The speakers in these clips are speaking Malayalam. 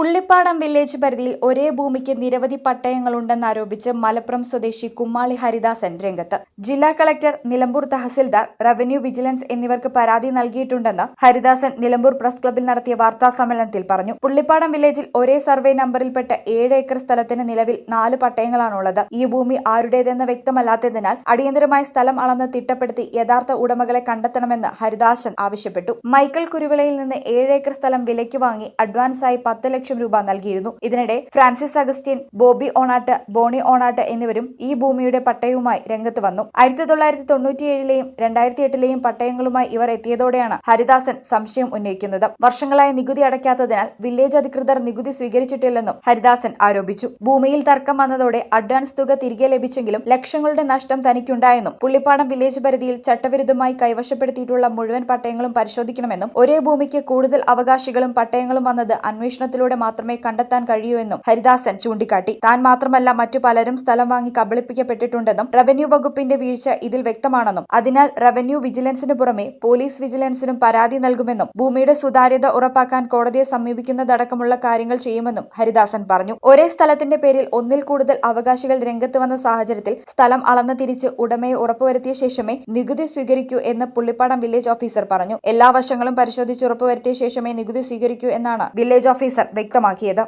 പുള്ളിപ്പാടം വില്ലേജ് പരിധിയിൽ ഒരേ ഭൂമിക്ക് നിരവധി പട്ടയങ്ങളുണ്ടെന്നാരോപിച്ച് മലപ്പുറം സ്വദേശി കുമ്മാളി ഹരിദാസൻ രംഗത്ത്. ജില്ലാ collector Nilambur tahsildar revenue vigilance എന്നിവർക്ക് പരാതി നൽകിയിട്ടുണ്ടെന്ന് ഹരിദാസൻ നിലമ്പൂർ പ്രസ് ക്ലബിൽ നടത്തിയ വാർത്താ സമ്മേളനത്തിൽ പറഞ്ഞു. പുള്ളിപ്പാടം വില്ലേജിൽ ഒരേ സർവേ നമ്പറിൽപ്പെട്ട ഏഴ് ഏക്കർ സ്ഥലത്തിന് നിലവിൽ നാല് പട്ടയങ്ങളാണുള്ളത്. ഈ ഭൂമി ആരുടേതെന്ന് വ്യക്തമല്ലാത്തതിനാൽ അടിയന്തരമായ സ്ഥലം അളന്ന് തിട്ടപ്പെടുത്തി യഥാർത്ഥ ഉടമകളെ കണ്ടെത്തണമെന്ന് ഹരിദാസൻ ആവശ്യപ്പെട്ടു. മൈക്കിൾ കുരുവിളയിൽ നിന്ന് ഏഴ് ഏക്കർ സ്ഥലം വിലയ്ക്ക് വാങ്ങി അഡ്വാൻസായി പത്ത് ലക്ഷം രൂപ നൽകിയിരുന്നു. ഇതിനിടെ Francis Augustine Bobby Onattu Bonnie Onattu എന്നിവരും ഈ ഭൂമിയുടെ പട്ടയവുമായി രംഗത്ത് വന്നു. ആയിരത്തി തൊള്ളായിരത്തി തൊണ്ണൂറ്റിയേഴിലെയും രണ്ടായിരത്തി എട്ടിലെയും പട്ടയങ്ങളുമായി ഇവർ എത്തിയതോടെയാണ് ഹരിദാസൻ സംശയം ഉന്നയിക്കുന്നത്. വർഷങ്ങളായി നികുതി അടയ്ക്കാത്തതിനാൽ വില്ലേജ് അധികൃതർ നികുതി സ്വീകരിച്ചിട്ടില്ലെന്നും ഹരിദാസൻ ആരോപിച്ചു. ഭൂമിയിൽ തർക്കം വന്നതോടെ അഡ്വാൻസ് തുക തിരികെ ലഭിച്ചെങ്കിലും ലക്ഷങ്ങളുടെ നഷ്ടം തനിക്കുണ്ടായെന്നും പുള്ളിപ്പാടം വില്ലേജ് പരിധിയിൽ ചട്ടവിരുദ്ധമായി കൈവശപ്പെടുത്തിയിട്ടുള്ള മുഴുവൻ പട്ടയങ്ങളും പരിശോധിക്കണമെന്നും ഒരേ ഭൂമിക്ക് കൂടുതൽ അവകാശികളും പട്ടയങ്ങളും വന്നത് അന്വേഷണത്തിലൂടെ മാത്രമേ കണ്ടെത്താൻ കഴിയൂ എന്നും ഹരിദാസൻ ചൂണ്ടിക്കാട്ടി. താൻ മാത്രമല്ല മറ്റു പലരും സ്ഥലം വാങ്ങി കബളിപ്പിക്കപ്പെട്ടിട്ടുണ്ടെന്നും റവന്യൂ വകുപ്പിന്റെ വീഴ്ച ഇതിൽ വ്യക്തമാണെന്നും അതിനാൽ റവന്യൂ വിജിലൻസിന് പുറമെ പോലീസ് വിജിലൻസിനും പരാതി നൽകുമെന്നും ഭൂമിയുടെ സുതാര്യത ഉറപ്പാക്കാൻ കോടതിയെ സമീപിക്കുന്നതടക്കമുള്ള കാര്യങ്ങൾ ചെയ്യുമെന്നും ഹരിദാസൻ പറഞ്ഞു. ഒരേ സ്ഥലത്തിന്റെ പേരിൽ ഒന്നിൽ കൂടുതൽ അവകാശികൾ രംഗത്ത് വന്ന സാഹചര്യത്തിൽ സ്ഥലം അളന്ന് തിരിച്ച് ഉടമയെ ഉറപ്പുവരുത്തിയ ശേഷമേ നികുതി സ്വീകരിക്കൂ എന്ന് പുള്ളിപ്പാടം വില്ലേജ് ഓഫീസർ പറഞ്ഞു. എല്ലാ വശങ്ങളും പരിശോധിച്ച് ഉറപ്പുവരുത്തിയ ശേഷമേ നികുതി സ്വീകരിക്കൂ എന്നാണ് വില്ലേജ് ഓഫീസർ വ്യക്തമാക്കിയത്.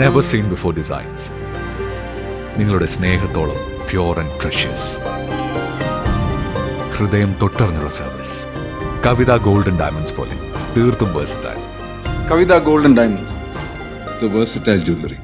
നെവർ സീൻ ബിഫോർ ഡിസൈൻസ് നിങ്ങളുടെ സ്നേഹത്തോളം പ്യോർ ആൻഡ് പ്രഷ്യസ് ഹൃദയം തൊട്ടറിഞ്ഞുള്ള സർവീസ് കവിത ഗോൾഡൻ ഡയമണ്ട്സ് പോലെ തീർത്തും versatile Kavitha golden diamonds the versatile jewellery